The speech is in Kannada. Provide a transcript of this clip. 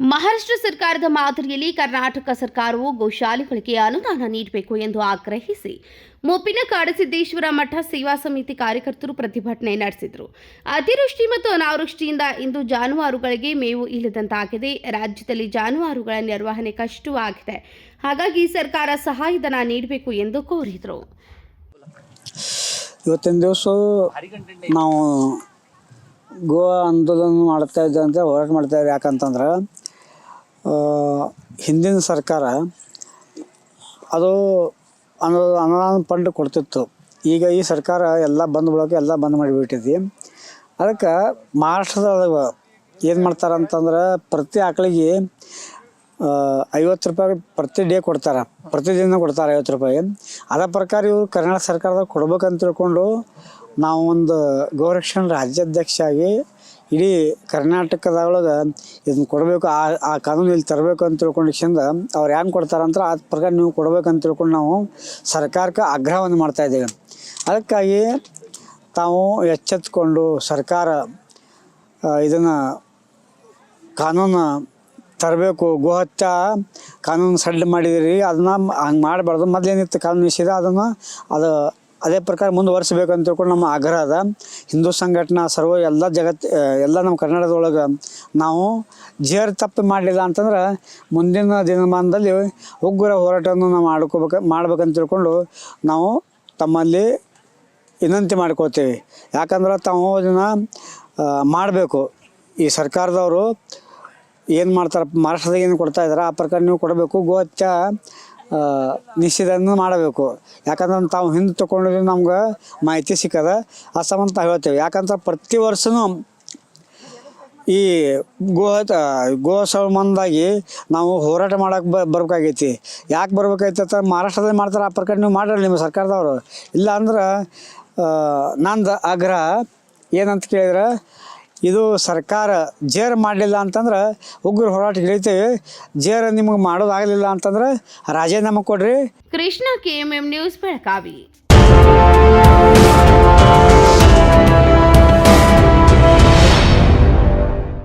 ಮಹಾರಾಷ್ಟ್ರ ಸರ್ಕಾರದ ಮಾದರಿಯಲ್ಲಿ ಕರ್ನಾಟಕ ಸರ್ಕಾರವು ಗೋಶಾಲೆಗಳಿಗೆ ಅನುದಾನ ನೀಡಬೇಕು ಎಂದು ಆಗ್ರಹಿಸಿ ಮುಪ್ಪಿನ ಕಾಡಸಿದ್ದೇಶ್ವರ ಮಠ ಸೇವಾ ಸಮಿತಿ ಕಾರ್ಯಕರ್ತರು ಪ್ರತಿಭಟನೆ ನಡೆಸಿದರು. ಅತಿವೃಷ್ಟಿ ಮತ್ತು ಅನಾವೃಷ್ಟಿಯಿಂದ ಇಂದು ಜಾನುವಾರುಗಳಿಗೆ ಮೇವು ಇಲ್ಲದಂತಾಗಿದೆ. ರಾಜ್ಯದಲ್ಲಿ ಜಾನುವಾರುಗಳ ನಿರ್ವಹಣೆ ಕಷ್ಟವಾಗಿದೆ. ಹಾಗಾಗಿ ಸರ್ಕಾರ ಸಹಾಯಧನ ನೀಡಬೇಕು ಎಂದು ಕೋರಿದರು. ಇವತ್ತಿನ ದಿವಸ ನಾವು ಗೋ ಆಂದೋಲನ ಮಾಡ್ತಾ ಇದ್ದಂತೆ ಹೋರಾಟ ಮಾಡ್ತಾ ಇದ್ದಾರೆ. ಯಾಕಂತಂದ್ರೆ ಹಿಂದಿನ ಸರ್ಕಾರ ಅದು ಅನು ಅನುದಾನ ಫಂಡ್ ಕೊಡ್ತಿತ್ತು. ಈಗ ಈ ಸರ್ಕಾರ ಎಲ್ಲ ಬಂದ್ ಬಿಡೋಕೆ ಎಲ್ಲ ಬಂದ್ ಮಾಡಿಬಿಟ್ಟಿದೆ ಅದಕ್ಕೆ ಮಹಾರಾಷ್ಟ್ರದೊಳಗೆ ಏನು ಮಾಡ್ತಾರೆ ಅಂತಂದ್ರೆ ಪ್ರತಿ ಆಕಳಿಗೆ ಐವತ್ತು ರೂಪಾಯಿ ಪ್ರತಿ ಡೇ ಕೊಡ್ತಾರೆ. ಪ್ರತಿದಿನ ಕೊಡ್ತಾರೆ ಐವತ್ತು ರೂಪಾಯಿ. ಅದ ಪ್ರಕಾರ ಇವರು ಕರ್ನಾಟಕ ಸರ್ಕಾರದಾಗ ಕೊಡ್ಬೇಕಂತ ತಿಳ್ಕೊಂಡು ನಾವು ಒಂದು ಗೋರಕ್ಷಣ ರಾಜ್ಯಾಧ್ಯಕ್ಷ ಆಗಿ ಇಡೀ ಕರ್ನಾಟಕದೊಳಗೆ ಇದನ್ನ ಕೊಡಬೇಕು, ಆ ಆ ಕಾನೂನು ಇಲ್ಲಿ ತರಬೇಕು ಅಂತ ತಿಳ್ಕೊಂಡಿಕ್ಷಂದ ಅವ್ರು ಹೆಂಗೆ ಕೊಡ್ತಾರಂತ ಆ ಪ್ರಕಾರ ನೀವು ಕೊಡ್ಬೇಕಂತ ತಿಳ್ಕೊಂಡು ನಾವು ಸರ್ಕಾರಕ್ಕೆ ಆಗ್ರಹವನ್ನು ಇದ್ದೇವೆ. ಅದಕ್ಕಾಗಿ ತಾವು ಎಚ್ಚೆತ್ಕೊಂಡು ಸರ್ಕಾರ ಇದನ್ನು ಕಾನೂನು ತರಬೇಕು, ಗೋಹತ್ಯ ಕಾನೂನು ಸಡ್ಡು ಮಾಡಿದಿರಿ, ಅದನ್ನ ಹಂಗೆ ಮಾಡಬಾರ್ದು. ಮೊದಲೇನಿತ್ತು ಕಾನೂನು ನಿಷೇಧ ಅದನ್ನು ಅದು ಅದೇ ಪ್ರಕಾರ ಮುಂದುವರಿಸಬೇಕು ಅಂತ ತಿಳ್ಕೊಂಡು ನಮ್ಮ ಆಗ್ರಹ ಅದ. ಹಿಂದೂ ಸಂಘಟನೆ ಸರ್ವ ಎಲ್ಲ ಜಗತ್ತು ಎಲ್ಲ ನಮ್ಮ ಕನ್ನಡದೊಳಗೆ ನಾವು ಜೇರ್ ತಪ್ಪು ಮಾಡಲಿಲ್ಲ ಅಂತಂದ್ರೆ ಮುಂದಿನ ದಿನಮಾನದಲ್ಲಿ ಉಗ್ರ ಹೋರಾಟವನ್ನು ನಾವು ಮಾಡ್ಕೋಬೇಕು ಮಾಡ್ಬೇಕಂತ ತಿಳ್ಕೊಂಡು ನಾವು ತಮ್ಮಲ್ಲಿ ವಿನಂತಿ ಮಾಡ್ಕೋತೀವಿ ಯಾಕಂದ್ರೆ ತಾವು ಅದನ್ನು ಮಾಡಬೇಕು. ಈ ಸರ್ಕಾರದವರು ಏನು ಮಾಡ್ತಾರೆ ಮಹಾರಾಷ್ಟ್ರದಾಗ ಏನು ಕೊಡ್ತಾ ಇದ್ದಾರೆ ಆ ಪ್ರಕಾರ ನೀವು ಕೊಡಬೇಕು. ಗೋಹತ್ಯ ಆ, ನಿಷೇಧವನ್ನು ಮಾಡಬೇಕು. ಯಾಕಂದ್ರೆ ತಾವು ಹಿಂದೆ ತಗೊಂಡ್ರೆ ನಮ್ಗೆ ಮಾಹಿತಿ ಸಿಕ್ಕದ. ಆ ಸಂಬಂಧ ಹೇಳ್ತೇವೆ. ಯಾಕಂದ್ರೆ ಪ್ರತಿ ವರ್ಷನು ಈ ಗೋ ಗೋ ಸಂಬಂಧಾಗಿ ನಾವು ಹೋರಾಟ ಮಾಡಕ್ಕೆ ಬ, ಬರ್ಬೇಕಾಗೈತಿ. ಯಾಕೆ ಬರ್ಬೇಕಾಯ್ತು ಅಂತ ಮಹಾರಾಷ್ಟ್ರದಲ್ಲಿ ಮಾಡ್ತಾರೆ, ಆ ಪ್ರಕಾರ ನೀವು ಮಾಡ್ರಿ ನಿಮ್ಮ ಸರ್ಕಾರದವರು. ಇಲ್ಲ ಅಂದ್ರೆ ನಂದು ಆಗ್ರಹ ಏನಂತ ಕೇಳಿದ್ರೆ ಇದು ಸರ್ಕಾರ ಜೇರ್ ಮಾಡಲಿಲ್ಲ ಅಂತಂದ್ರೆ ಉಗ್ರ ಹೋರಾಟ ಇಳಿತೇವೆ ಜೇರ್ ನಿಮಗೆ ಮಾಡೋದಾಗಲಿಲ್ಲ ಅಂತಂದ್ರೆ ರಾಜೀನಾಮೆ ಕೊಡ್ರಿ. Krishna KMM news Belagavi.